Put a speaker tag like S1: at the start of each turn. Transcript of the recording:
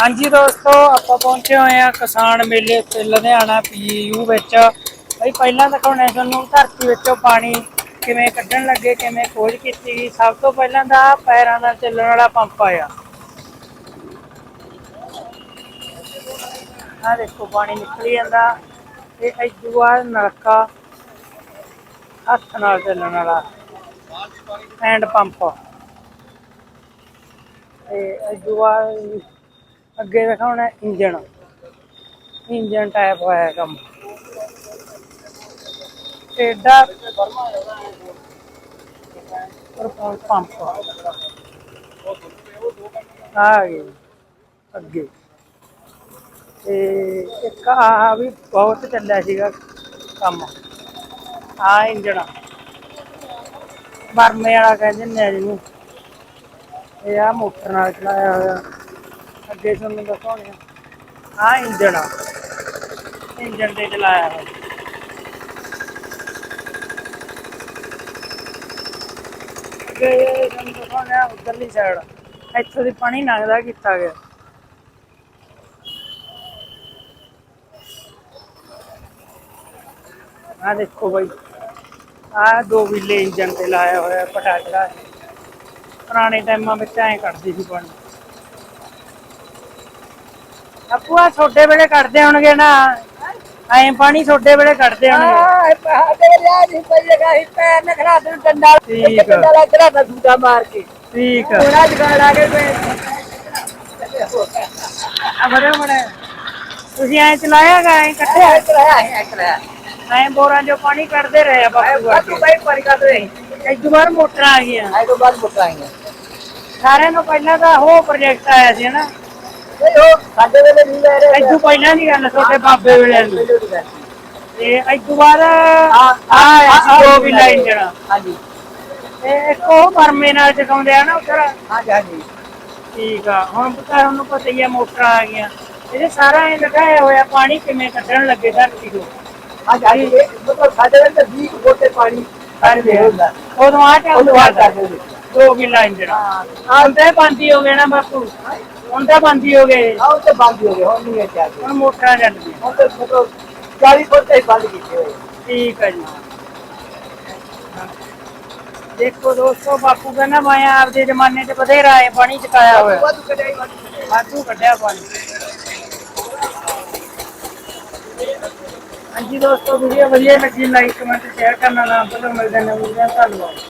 S1: ਹਾਂਜੀ ਦੋਸਤੋ, ਆਪਾਂ ਪਹੁੰਚੇ ਹੋਏ ਆ ਕਿਸਾਨ ਮੇਲੇ ਉੱਤੇ ਲੁਧਿਆਣਾ ਪੀਯੂ ਵਿੱਚ। ਬਈ, ਪਹਿਲਾਂ ਦਿਖਾਉਣੇ ਤੁਹਾਨੂੰ ਧਰਤੀ ਵਿੱਚੋਂ ਪਾਣੀ ਕਿਵੇਂ ਕੱਢਣ ਲੱਗੇ, ਕਿਵੇਂ ਖੋਜ ਕੀਤੀ ਗਈ। ਸਭ ਤੋਂ ਪਹਿਲਾਂ ਤਾਂ ਪੈਰਾਂ ਨਾਲ ਚੱਲਣ ਵਾਲਾ ਪੰਪ ਆਇਆ। ਆ ਦੇਖੋ, ਪਾਣੀ ਨਿਕਲੀ ਜਾਂਦਾ। ਇਹ ਇਦੂਆ ਨਲਕਾ, ਹੱਥ ਨਾਲ ਚੱਲਣ ਵਾਲਾ ਹੈਂਡ ਪੰਪ। ਤੇ ਇਦੂਆ ਅੱਗੇ ਦਿਖਾਉਣਾ ਇੰਜਣ। ਇੰਜਣ ਟਾਈਪ ਹੋਇਆ ਕੰਮ। ਟੇਡਾ ਪਰ ਪੰਪ ਆ। ਗਏ ਅੱਗੇ। ਤੇ ਇੱਕ ਆ ਵੀ ਬਹੁਤ ਚੱਲਿਆ ਸੀਗਾ ਕੰਮ। ਆ ਇੰਜਣ। ਬਰਮੇ ਵਾਲਾ ਕਹਿੰਦੇ ਨੇ ਜਿਹਨੂੰ ਇਹ ਆ ਮੋਟਰ ਨਾਲ ਚਲਾਇਆ ਹੋਇਆ। ਅੱਗੇ ਤੁਹਾਨੂੰ ਦਿਖਾਉਣੇ ਆ। ਆਹ ਇੰਜਣ ਆ। ਇੰਜਣ ਤੇ ਚਲਾਇਆ ਹੋਇਆ। ਅੱਗੇ ਤੁਹਾਨੂੰ ਦਿਖਾਉਣੇ ਆ ਉਧਰਲੀ ਸਾਈਡ ਇੱਥੋਂ ਦੀ ਪਾਣੀ ਲੰਘਦਾ ਕੀਤਾ ਗਿਆ। ਆ ਦੇਖੋ ਬਾਈ। ਆ ਦੋ ਵਿਲੇ ਇੰਜਨ ਤੇ ਲਾਇਆ ਹੋਇਆ, ਪਟਾਕੜਾ। ਪੁਰਾਣੇ ਟਾਈਮਾਂ ਵਿੱਚ ਐਂ ਕੱਢਦੀ ਸੀ ਪਾਣੀ। ਆਪੂ ਆ ਛੋਟੇ ਵੇਲੇ ਕੱਢਦੇ ਹੋਣਗੇ ਨਾ। ਐਂ ਪਾਣੀ ਛੋਟੇ ਵੇਲੇ ਕੱਢਦੇ ਹੋਣਗੇ। ਠੀਕ ਆ।
S2: ਡੰਡਾ ਲਾ ਚੜਾ ਦਾ ਦੂਜਾ ਮਾਰ ਕੇ।
S1: ਠੀਕ ਆ। ਬੜੇ ਬੜੇ ਤੁਸੀਂ ਐਂ ਚਲਾਇਆਗਾ ਐਂ ਕੱਢਿਆ ਐਂ ਬੋਰਾਂ ਚੋਂ ਪਾਣੀ ਕੱਢਦੇ ਰਹੇ ਆ ਬਾਪੂ ਵਰਗੇ ਇੱਕ ਵਾਰ ਮੋਟਰਾਂ ਆ ਗਈਆਂ। ਸਾਰਿਆਂ ਨੂੰ ਪਹਿਲਾਂ ਤਾਂ ਉਹ ਪ੍ਰੋਜੈਕਟ ਆਇਆ ਸੀ ਨਾ।
S2: ਇਹ ਉਹ ਸਾਡੇ ਵੇਲੇ ਨਹੀਂ ਲੈ ਰਹੇ
S1: ਇਦੋਂ ਪਹਿਲਾਂ ਦੀ ਗੱਲ ਤੁਹਾਡੇ ਬਾਬੇ ਵੇਲੇ ਦੀ। ਤੇ ਇਦੋਂ ਬਾਅਦ
S2: ਆ
S1: ਆ ਦੋ ਵੀ ਲਾਈਨ ਜਣਾ।
S2: ਹਾਂਜੀ।
S1: ਤੇ ਇੱਕ ਉਹ ਬਰਮੇ ਨਾਲ ਚਕਾਉਂਦੇ ਆ ਨਾ ਉੱਧਰ।
S2: ਹਾਂਜੀ ਹਾਂਜੀ।
S1: ਠੀਕ ਆ। ਹੁਣ ਪਤਾ ਤੁਹਾਨੂੰ ਪਤਾ ਹੀ ਆ ਮੋਟਰਾਂ ਆ ਗਈਆਂ। ਇਹਦੇ ਸਾਰਾ ਇਹ ਲਗਾਇਆ ਹੋਇਆ ਪਾਣੀ ਕਿਵੇਂ ਕੱਢਣ ਲੱਗੇ ਧਰਤੀ ਤੋਂ?
S2: ਹਾਂਜੀ ਹਾਂਜੀ। ਮਤਲਬ ਸਾਡੇ ਵੇਲੇ ਤਾਂ 20 ਗੋਟੇ ਪਾਣੀ ਕਰਦੇ ਹੁੰਦਾ।
S1: ਉਦੋਂ ਆ
S2: ਤੋਂ ਬਾਅਦ
S1: ਚੱਲਦਾ
S2: ਕਰਦੇ
S1: ਦੋ ਵੀ ਲਾਈਨ ਜਣਾ ਹੁਣ ਤਾਂ ਬੰਦੀ ਹੋ ਗਏ ਨਾ ਬਾਪੂ। ਹੁਣ ਤਾਂ ਬੰਦੀ ਹੋ ਗਏ
S2: ਆਉ ਤੇ ਬੰਦ ਹੋ ਗਏ ਹੁਣ ਨਹੀਂ ਹੈ ਚਾਹੀਏ
S1: ਹੁਣ ਮੋਟਰਾਂ ਚੱਲਦੀਆਂ
S2: ਹੁਣ ਤਾਂ ਮਤਲਬ 40 ਫੁੱਟ ਹੀ ਬੰਦ ਕੀਤੇ ਹੋਏ।
S1: ਠੀਕ ਹੈ ਜੀ। ਦੇਖੋ ਦੋਸਤੋ ਬਾਪੂ ਕਹਿੰਦਾ ਮੈਂ ਆਪਦੇ ਜ਼ਮਾਨੇ 'ਚ ਬਥੇਰਾ ਹੈ ਪਾਣੀ ਚਕਾਇਆ ਹੋਇਆ।
S2: ਵਾਧੂ।
S1: ਵਾਧੂ ਕੱਢਿਆ ਪਾਣੀ। ਹਾਂਜੀ ਦੋਸਤੋ ਵੀਡੀਓ ਵਧੀਆ ਲੱਗੀ ਲਾਈਕ ਕਮੈਂਟ ਸ਼ੇਅਰ ਕਰਨਾ ਨਾ ਭੁੱਲੋ ਮਿਲਦੇ ਨੇ ਵੀਡੀਓ ਧੰਨਵਾਦ।